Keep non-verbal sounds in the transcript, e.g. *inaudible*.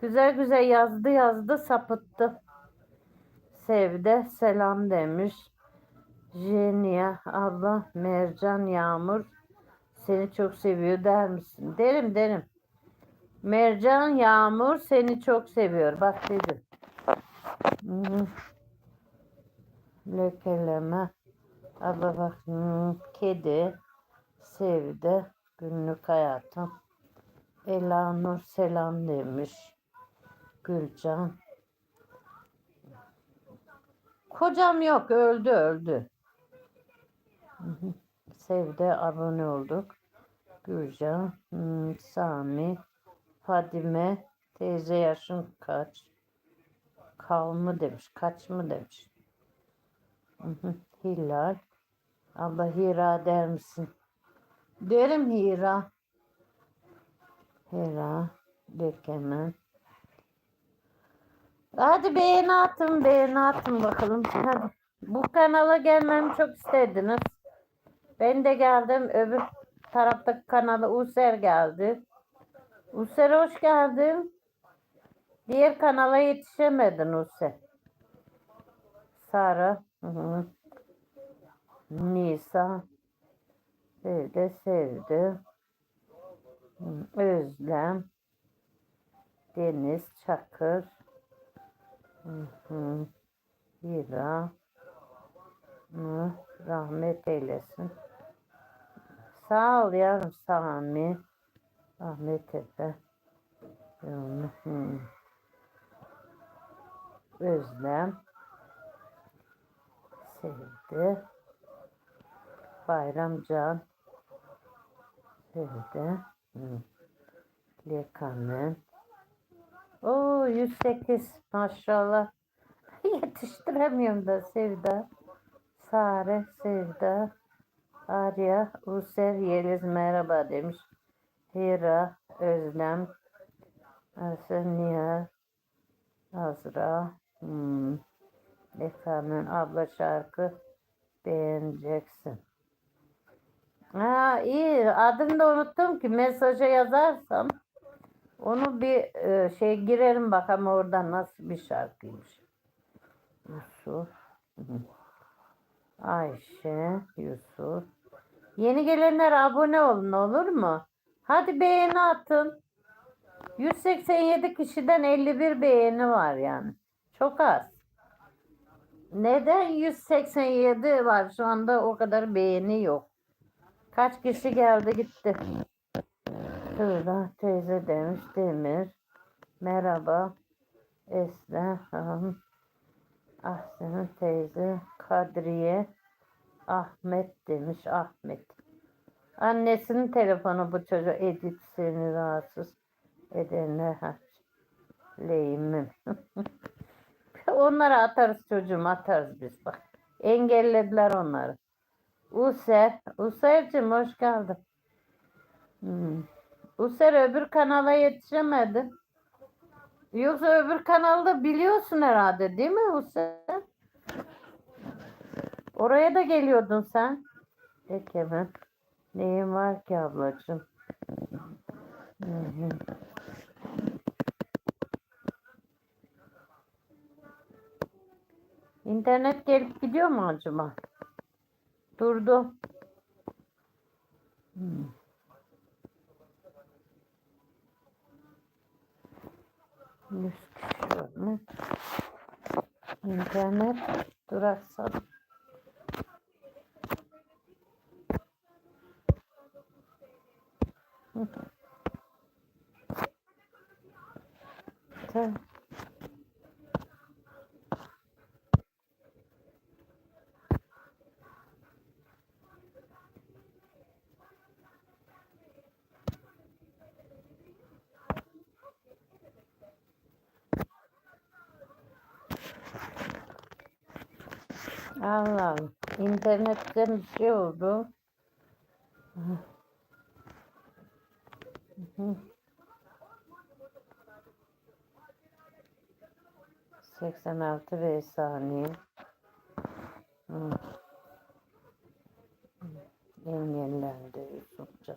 Güzel güzel yazdı yazdı sapıttı. Sevde selam demiş. Jeniye abla Mercan Yağmur seni çok seviyor der misin? Derim derim. Mercan Yağmur seni çok seviyor. Bak dedim. Hmm. Lekeleme. Abla bak hmm, kedi sevdi günlük hayatım. Elanur selam demiş. Gülcan. Kocam yok öldü öldü. Sevde abone olduk. Gülcan, hmm, Sami, Fadime, teyze yaşın kaç? Kal mı demiş, kaç mı demiş. Hilal, abla Hira der misin? Derim Hira. Hira, Dökemen. Hadi beğeni atın, beğeni atın bakalım. Hadi. Bu kanala gelmemi çok istediniz. Ben de geldim. Öbür taraftaki kanala User geldi. User hoş geldin. Diğer kanala yetişemedin User. Sara. Nisa. Sevdi, sevdi. Özlem. Deniz, Çakır. Hı, rahmet eylesin. Sağ ol yavrum Sami. Ahmet Efe. Özlem. Sevdi. Bayramcan. Sevdi. Hı. Oo 108 maşallah. *laughs* Yetiştiremiyorum da Sevda. Sare, Sevda, Arya, User, Yeliz merhaba demiş. Hira, Özlem, Asıl Nihal, Azra, hmm. Efendim abla şarkı beğeneceksin. Ha iyi adını da unuttum ki mesaja yazarsam onu bir e, şey girerim bakalım orada nasıl bir şarkıymış. Yusuf. Ayşe, Yusuf. Yeni gelenler abone olun olur mu? Hadi beğeni atın. 187 kişiden 51 beğeni var yani. Çok az. Neden 187 var şu anda o kadar beğeni yok. Kaç kişi geldi gitti. Tuğla teyze demiş Demir. Merhaba. Esra. Ahsen teyze. Kadriye. Ahmet demiş Ahmet. Annesinin telefonu bu çocuğu Edip seni rahatsız edene leyimim. *laughs* Onları atarız çocuğum atarız biz bak. Engellediler onları. User. User'cim hoş geldin. Hmm. User öbür kanala yetişemedi. Yoksa öbür kanalda biliyorsun herhalde değil mi User? Oraya da geliyordun sen. Peki hemen. Neyin var ki ablacığım? İnternet gelip gidiyor mu acaba? Durdu. Hmm. Yüz kişi var mı? İnternet duraksadı. Tamam. Allah Allah. İnternetten şey oldu. Hı. 86 ve saniye. Engellendi Yusufcan.